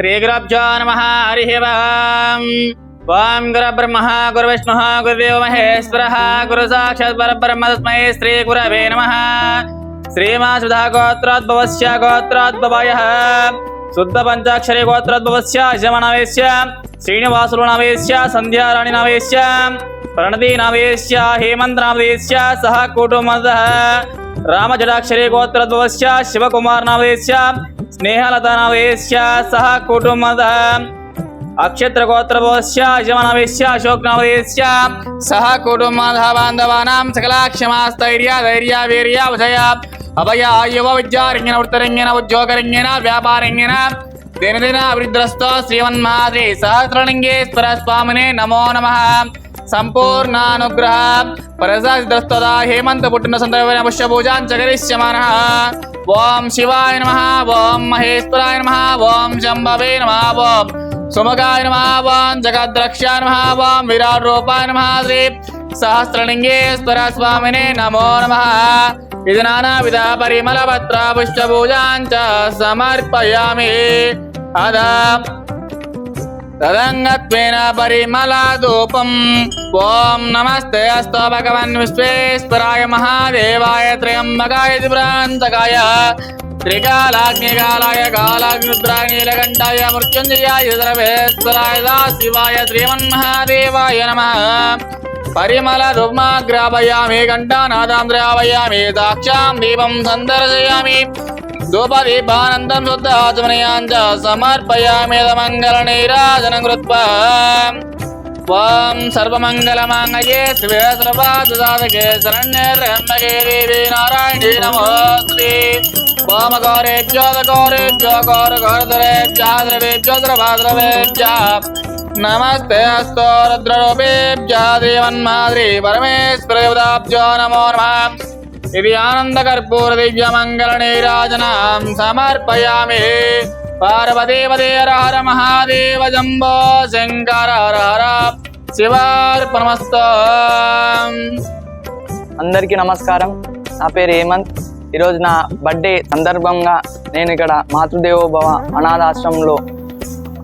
श्रीगुरभ्यो नमः, हरिः ओम्। ॐ गुरुब्रह्मः, गुरुविष्णुः, गुरुदेव महेश्वरः गुरुसाक्षात् परब्रह्म तस्मै श्रीगुरवे नमः। श्रीमासुधा गोत्रोद्भवस्य गोत्रोद्भवयः शुद्ध पञ्चाक्षरे गोत्रोद्भवस्य यमनावेश्य श्रीनिवासरुणावेश्य सन्ध्याराणिनावेश्य प्रणतीनावेश्य हेमन्तनावेश्य सह कुटुम्बः रामजटाक्षरे शिवकुमार शिवकुमारनावेश्य स्नेहलतनवेश्य सह कुटुम्बद अक्षत्र गोत्र यमनवेश्य सह कुटुम्बः बान्धवानां सकला धैर्य, वीर्य उदय अभय दिनदिन श्रीमन्महाद्रि सहस्रलिङ्गेश्वर स्वामिने नमो नमः। संपूर्ण ಪರಸಾದಿದ್ರಸ್ತದ ಹೇಮಂತ ಪುಟ್ಟಿನ ಸಂದರ್ಭದಲ್ಲಿ ಅವಶ್ಯ ಪೂಜಾಂಚ ఓం శివాయ నమ ఓం మహేశ్వరాయ నమ ఓం శంభవే నమ ఓం సుమకాయ నమ ఓం జగద్రక్షాయ నమ ఓం విరాట్ రూపాయ నమ శ్రీ సహస్రలింగేశ్వర స్వామినే నమో నమ. ఇది నానావిధ పరిమళ పత్ర పుష్ప పూజాంచ సమర్పయామి. అదా తదంగత్వేన పరిమళధూపం ఓం నమస్తే అస్తో భగవన్ విశ్వేశ్వరాయ మహాదేవాయ త్రయంబకాయ త్రిపురాంతకాయ త్రికాలాగ్నికాలాయ కాలాగ్నిద్రాయ నీలకంఠాయ మృత్యుంజయాయ ద్రవేశ్వరాయ శివాయ శ్రీమన్మహాదేవాయ నమ. పరిమళ రుగ్మాగ్రాపయామి ఘంటానాదాంద్రాపయామి దాక్షాం దీపం సందర్శయామి. ధూపదీపానందం శుద్ధాచమనయాంచ సమర్పయామి మంగళ నీరాజనం కృత్వా ఓం సర్వమంగళమాంగళే శివే సర్వాదుదాదకే శరణ్యర్హంబకే దేవి నారాయణీ నమోస్తి ఓమగౌరేభ్యో గౌరేభ్యో గౌర గౌరధరేభ్యాద్రవేభ్యో నమస్తే అస్తో రుద్రరూపేభ్య దేవన్మాద్రి పరమేశ్వరదేవతాభ్యో నమో నమః ఇది ఆనందకర్పూర దివ్య మంగళ నీరాజనం సమర్పయామి పార్వదేవదే హర హర మహాదేవ జంబో శంకర హర హర శివార్పణమస్తో అందరికీ నమస్కారం. నా పేరు హేమంత్. ఈరోజు నా బర్త్డే సందర్భంగా నేను ఇక్కడ మాతృదేవోభవ అనాథాశ్రమంలో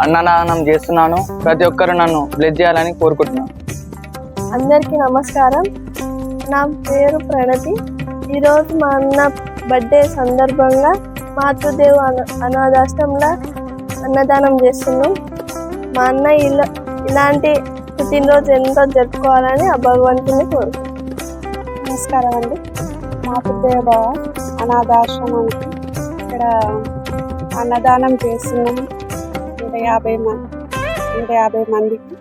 అన్నదానం చేస్తున్నాను. ప్రతి ఒక్కరు నన్ను బ్లెస్ చేయాలని కోరుకుంటున్నాను. అందరికీ నమస్కారం. నా పేరు ప్రణతి. ఈరోజు మా అన్న బర్త్డే సందర్భంగా మాతృదేవ్ అన అనాథాశ్రమంలో అన్నదానం చేస్తున్నాం. మా అన్న ఇలా ఇలాంటి పుట్టినరోజు ఎంతో జరుపుకోవాలని ఆ భగవంతుని కోరుకుంటున్నాం. నమస్కారం అండి. మాతృదేవ అనాథాశ్రమానికి ఇక్కడ అన్నదానం చేస్తున్నాం. నూట యాభై మంది నూట యాభై మందికి.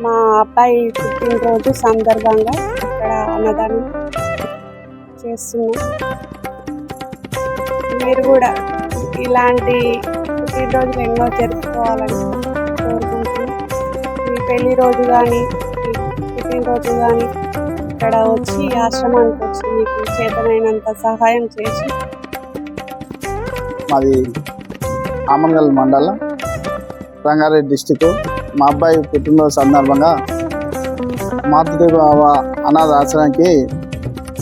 మా అబ్బాయి పుట్టినరోజు సందర్భంగా ఇక్కడ అన్నదానం చేస్తున్నాం మీరు కూడా ఇలాంటి పుట్టినరోజులు ఎన్నో జరుపుకోవాలని కోరుకుంటున్నాం. మీ పెళ్ళి రోజు కానీ పుట్టినరోజు కానీ ఇక్కడ వచ్చి ఈ ఆశ్రమానికి వచ్చి మీకు చేతనైనంత సహాయం చేసి మాది ఆమన్గల్ మండలం రంగారెడ్డి డిస్టిక్ మా అబ్బాయి పుట్టినరోజు సందర్భంగా మాతృదేవ అనాథ ఆశ్రమానికి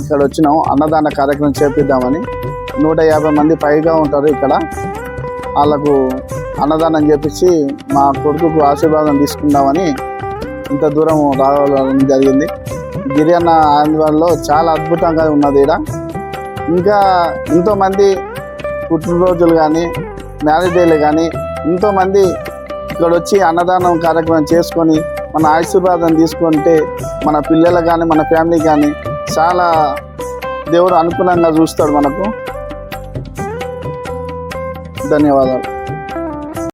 ఇక్కడ వచ్చినాం. అన్నదాన కార్యక్రమం చేపిద్దామని. నూట యాభై మంది పైగా ఉంటారు ఇక్కడ. వాళ్ళకు అన్నదానం చేపించి మా కొడుకుకు ఆశీర్వాదం తీసుకుందామని ఇంత దూరం రావడం జరిగింది. గిరి అన్న చాలా అద్భుతంగా ఉన్నది ఇక్కడ ఇంకా ఎంతోమంది పుట్టినరోజులు కానీ మ్యారేజ్ డేలు కానీ ఎంతోమంది ఇక్కడ వచ్చి అన్నదానం కార్యక్రమం చేసుకొని మన ఆశీర్వాదం తీసుకుంటే మన పిల్లలు కానీ మన ఫ్యామిలీ కానీ చాలా దేవుడు అనుకూలంగా చూస్తాడు మనకు. ధన్యవాదాలు.